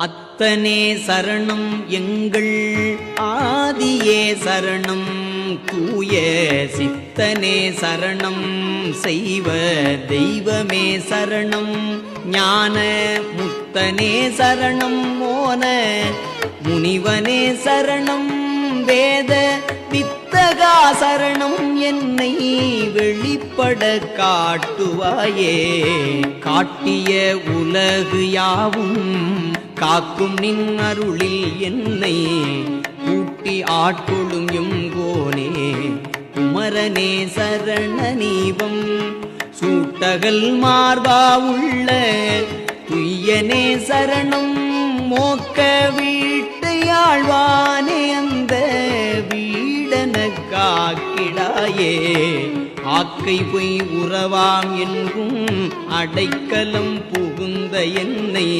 அத்தனே சரணம் எங்கள் ஆதியே சரணம் தூய சித்தனே சரணம் செய்வ தெய்வமே சரணம் ஞான முத்தனே சரணம் மோன முனிவனே சரணம் வேத வித்தகா சரணம் என்னை வெளிப்பட காட்டுவாயே. காட்டிய உலகு யாவும் காக்கும் நின் அருளில் என்னை கூட்டி ஆட்கொள்ளும் எங்கோனே. குமரனே சரண சூட்டகல் மார்பா உள்ள துய்யனே சரணம் மோக்க வீட்டையாழ்வானே அந்த வீடன காக்கிடாயே. ஆக்கை பொய் உறவாம் என்கும் அடைக்கலம் புகுந்த என்னை